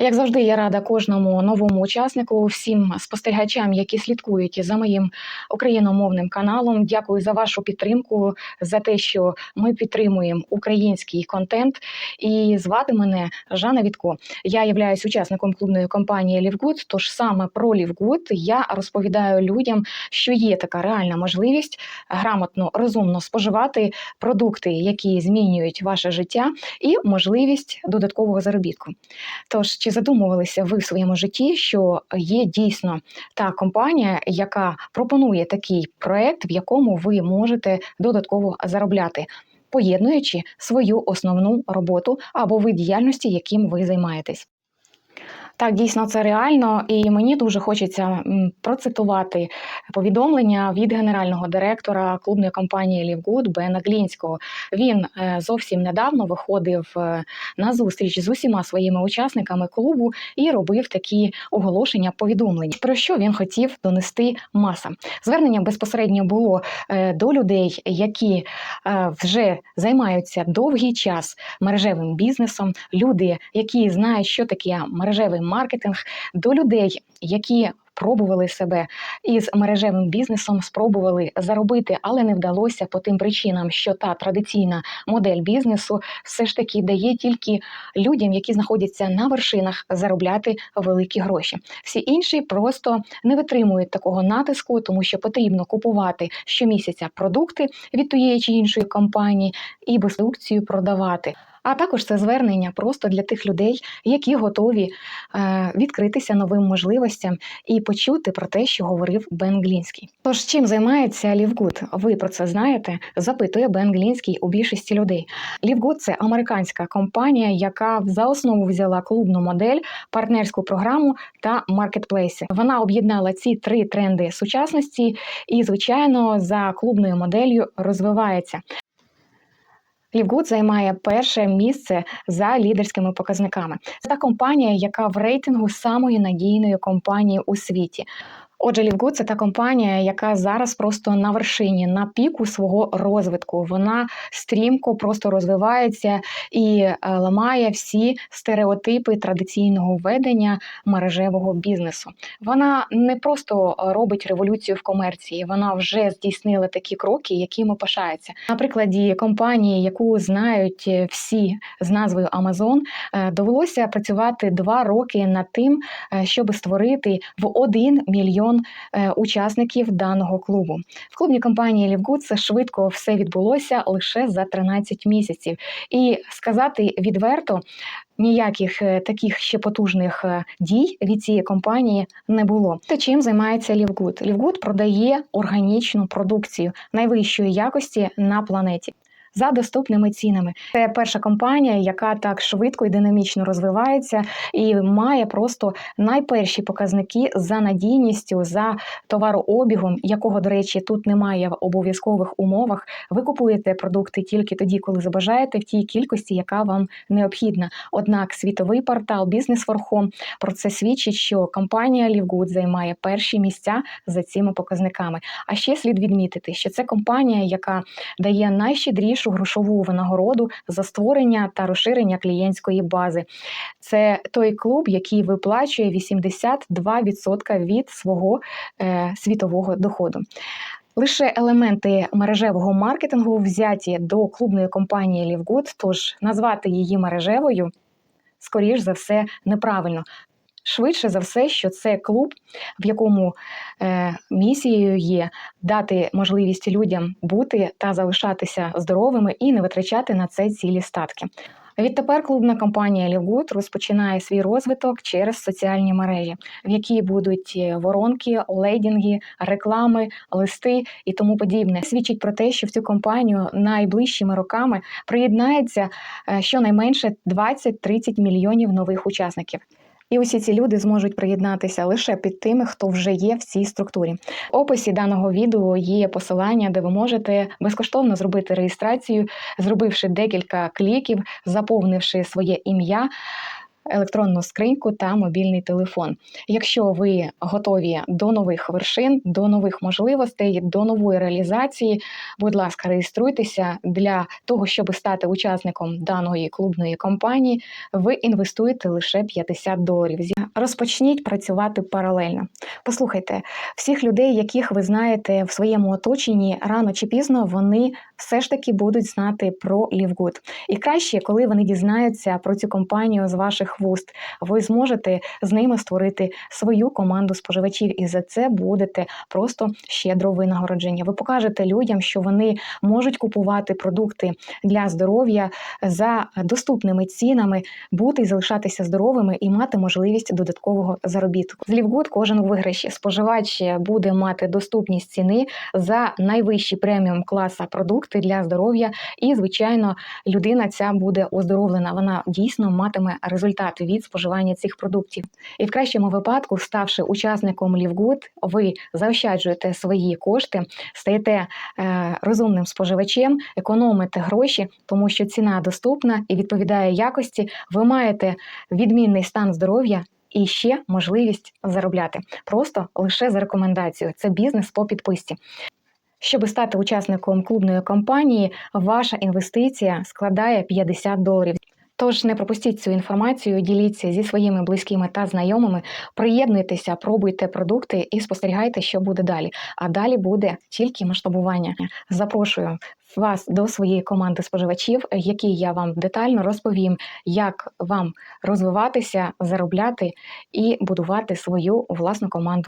Як завжди, я рада кожному новому учаснику, всім спостерігачам, які слідкують за моїм україномовним каналом. Дякую за вашу підтримку, за те, що ми підтримуємо український контент. І звати мене Жанна Вітко. Я являюсь учасником клубної компанії Лівгуд. Тож саме про Лівгуд я розповідаю людям, що є така реальна можливість грамотно, розумно споживати продукти, які змінюють ваше життя, і можливість додаткового заробітку. Тож, чи задумувалися ви в своєму житті, що є дійсно та компанія, яка пропонує такий проект, в якому ви можете додатково заробляти? Поєднуючи свою основну роботу або вид діяльності, яким ви займаєтесь. Так, дійсно, це реально, і мені дуже хочеться процитувати повідомлення від генерального директора клубної компанії Лівгуд Бена Глінського. Він е, зовсім недавно виходив е, на зустріч з усіма своїми учасниками клубу і робив такі оголошення повідомлень. Про що він хотів донести масам. Звернення безпосередньо було е, до людей, які вже займаються довгий час мережевим бізнесом, люди, які знають, що таке мережевий маркетинг, до людей, які пробували себе із мережевим бізнесом, спробували заробити, але не вдалося по тим причинам, що та традиційна модель бізнесу все ж таки дає тільки людям, які знаходяться на вершинах, заробляти великі гроші. Всі інші просто не витримують такого натиску, тому що потрібно купувати щомісяця продукти від тієї чи іншої компанії і продукцію продавати. А також це звернення просто для тих людей, які готові е, відкритися новим можливостям і почути про те, що говорив Бен Глінський. Тож чим займається Лівгуд? Ви про це знаєте? Запитує Бен Глінський у більшості людей. Лівгуд це американська компанія, яка за основу взяла клубну модель, партнерську програму та маркетплейси. Вона об'єднала ці три тренди сучасності і, звичайно, за клубною моделлю розвивається. Лівгуд займає перше місце за лідерськими показниками. Це та компанія, яка в рейтингу самої надійної компанії у світі. Отже, Лівгуд це та компанія, яка зараз просто на вершині, на піку свого розвитку. Вона стрімко просто розвивається і е, ламає всі стереотипи традиційного ведення мережевого бізнесу. Вона не просто робить революцію в комерції, вона вже здійснила такі кроки, якими пишається. На прикладі компанії, яку знають всі з назвою Amazon, е, довелося працювати два роки над тим, е, щоб створити в 1 мільйон е, учасників даного клубу. В клубній компанії Лівгуд це швидко все відбулося лише за 13 місяців. І сказати відверто. Ніяких е, таких ще потужних е, дій від цієї компанії не було. Та чим займається Лівгуд? Лівгуд продає органічну продукцію найвищої якості на планеті. За доступними цінами. Це перша компанія, яка так швидко і динамічно розвивається і має просто найперші показники за надійністю, за товарообігом, якого, до речі, тут немає в обов'язкових умовах. Ви купуєте продукти тільки тоді, коли забажаєте, в тій кількості, яка вам необхідна. Однак світовий портал for Home про це свідчить, що компанія Лівгуд займає перші місця за цими показниками. А ще слід відмітити, що це компанія, яка дає найщедрішу грошову винагороду за створення та розширення клієнтської бази. Це той клуб, який виплачує 82% від свого е, світового доходу. Лише елементи мережевого маркетингу взяті до клубної компанії Лівгуд, тож назвати її мережевою, скоріш за все, неправильно. Швидше за все, що це клуб, в якому е, місією є дати можливість людям бути та залишатися здоровими і не витрачати на це цілі статки. Відтепер клубна компанія Лівгуд розпочинає свій розвиток через соціальні мережі, в які будуть е, воронки, лейдінги, реклами, листи і тому подібне. Свідчить про те, що в цю компанію найближчими роками приєднається е, щонайменше 20-30 мільйонів нових учасників. І усі ці люди зможуть приєднатися лише під тими, хто вже є в цій структурі. В описі даного відео є посилання, де ви можете безкоштовно зробити реєстрацію, зробивши декілька кліків, заповнивши своє ім'я. Електронну скриньку та мобільний телефон. Якщо ви готові до нових вершин, до нових можливостей, до нової реалізації, будь ласка, реєструйтеся для того, щоб стати учасником даної клубної компанії. Ви інвестуєте лише 50 доларів. Розпочніть працювати паралельно. Послухайте, всіх людей, яких ви знаєте в своєму оточенні, рано чи пізно вони все ж таки будуть знати про LiveGood. І краще, коли вони дізнаються про цю компанію з ваших вуст, ви зможете з ними створити свою команду споживачів, і за це будете просто щедро винагородження. Ви покажете людям, що вони можуть купувати продукти для здоров'я за доступними цінами, бути і залишатися здоровими і мати можливість додаткового заробітку. З LiveGood кожен виграші споживач буде мати доступність ціни за найвищі преміум класа продукти для здоров'я, і звичайно, людина ця буде оздоровлена. Вона дійсно матиме результат від споживання цих продуктів. І в кращому випадку, ставши учасником LiveGood, ви заощаджуєте свої кошти, стаєте е, розумним споживачем, економите гроші, тому що ціна доступна і відповідає якості. Ви маєте відмінний стан здоров'я. І ще можливість заробляти просто лише за рекомендацією. Це бізнес по підписці. Щоб стати учасником клубної компанії, ваша інвестиція складає 50 доларів. Тож не пропустіть цю інформацію, діліться зі своїми близькими та знайомими, приєднуйтеся, пробуйте продукти і спостерігайте, що буде далі. А далі буде тільки масштабування. Запрошую вас до своєї команди споживачів, які я вам детально розповім, як вам розвиватися, заробляти і будувати свою власну команду.